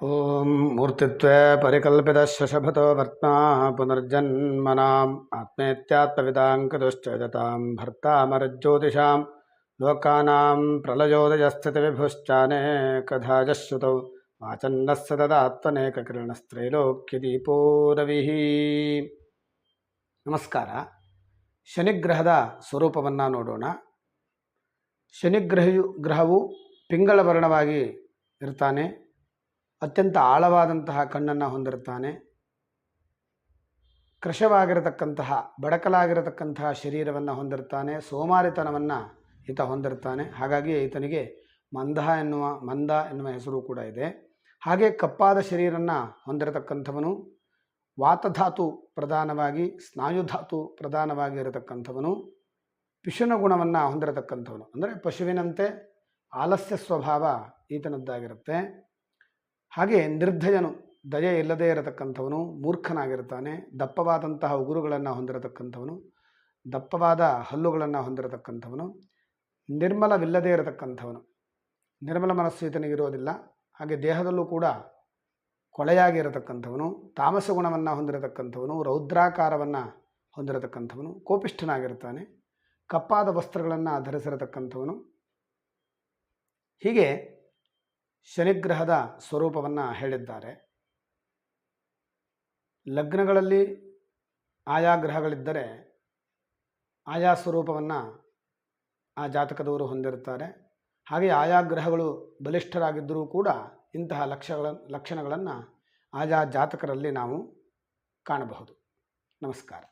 ॐ मूर्तित्वे परिकल्पितशशभतो वर्त्मा पुनर्जन्मनाम् आत्मेत्यात्मविदाङ्कृतश्च जतां भर्तामरज्योतिषां लोकानां प्रलयोदयस्थितिविभुश्चानेकधाजः श्रुतौ वाचन्नः ಸತದಾತ್ಮನೇಕಕಿರಣಸ್ತ್ರೈಲೋಕ್ಯದೀಪೋ ರವಿಃ ನಮಸ್ಕಾರ ಶನಿಗ್ರಹದ ಸ್ವರೂಪವನ್ನು ನೋಡೋಣ ಶನಿಗ್ರಹಯು ಗ್ರಹವು ಪಿಂಗಳ ವರ್ಣವಾಗಿ ಇರ್ತಾನೆ ಅತ್ಯಂತ ಆಳವಾದಂತಹ ಕಣ್ಣನ್ನು ಹೊಂದಿರುತ್ತಾನೆ. ಕೃಶವಾಗಿರತಕ್ಕಂತಹ, ಬಡಕಲಾಗಿರತಕ್ಕಂತಹ ಶರೀರವನ್ನು ಹೊಂದಿರ್ತಾನೆ ಸೋಮಾರಿತನವನ್ನು ಈತ ಹೊಂದಿರ್ತಾನೆ ಹಾಗಾಗಿ ಈತನಿಗೆ ಮಂದ ಎನ್ನುವ ಮಂದ ಎನ್ನುವ ಹೆಸರು ಕೂಡ ಇದೆ. ಹಾಗೆ ಕಪ್ಪಾದ ಶರೀರನ್ನು ಹೊಂದಿರತಕ್ಕಂಥವನು, ವಾತಧಾತು ಪ್ರಧಾನವಾಗಿ, ಸ್ನಾಯುಧಾತು ಪ್ರಧಾನವಾಗಿ ಇರತಕ್ಕಂಥವನು ಪಿಶುನ ಗುಣವನ್ನು ಹೊಂದಿರತಕ್ಕಂಥವನು. ಅಂದರೆ ಪಶುವಿನಂತೆ ಆಲಸ್ಯ ಸ್ವಭಾವ ಈತನದ್ದಾಗಿರುತ್ತೆ. ಹಾಗೆ ನಿರ್ಧಯನು ದಯೆ ಇಲ್ಲದೇ ಇರತಕ್ಕಂಥವನು ಮೂರ್ಖನಾಗಿರ್ತಾನೆ ದಪ್ಪವಾದಂತಹ ಉಗುರುಗಳನ್ನು ಹೊಂದಿರತಕ್ಕಂಥವನು, ದಪ್ಪವಾದ ಹಲ್ಲುಗಳನ್ನು ಹೊಂದಿರತಕ್ಕಂಥವನು, ನಿರ್ಮಲವಿಲ್ಲದೇ ಇರತಕ್ಕಂಥವನು. ನಿರ್ಮಲ ಮನಸ್ಸು ಇರೋದಿಲ್ಲ ಹಾಗೆ ದೇಹದಲ್ಲೂ ಕೂಡ ಕೊಳೆಯಾಗಿ ಇರತಕ್ಕಂಥವನು, ತಾಮಸ ಗುಣವನ್ನು ಹೊಂದಿರತಕ್ಕಂಥವನು, ರೌದ್ರಾಕಾರವನ್ನು ಹೊಂದಿರತಕ್ಕಂಥವನು ಕೋಪಿಷ್ಠನಾಗಿರ್ತಾನೆ ಕಪ್ಪಾದ ವಸ್ತ್ರಗಳನ್ನು ಧರಿಸಿರತಕ್ಕಂಥವನು. ಹೀಗೆ ಶನಿಗ್ರಹದ ಸ್ವರೂಪವನ್ನು ಹೇಳಿದ್ದಾರೆ. ಲಗ್ನಗಳಲ್ಲಿ ಆಯಾ ಗ್ರಹಗಳಿದ್ದರೆ ಆಯಾ ಸ್ವರೂಪವನ್ನು ಆ ಜಾತಕದವರು ಹೊಂದಿರುತ್ತಾರೆ. ಹಾಗೆ ಆಯಾ ಗ್ರಹಗಳು ಬಲಿಷ್ಠರಾಗಿದ್ದರೂ ಕೂಡ ಇಂತಹ ಲಕ್ಷಗಳ, ಲಕ್ಷಣಗಳನ್ನು ಆಯಾ ಜಾತಕರಲ್ಲಿ ನಾವು ಕಾಣಬಹುದು. ನಮಸ್ಕಾರ.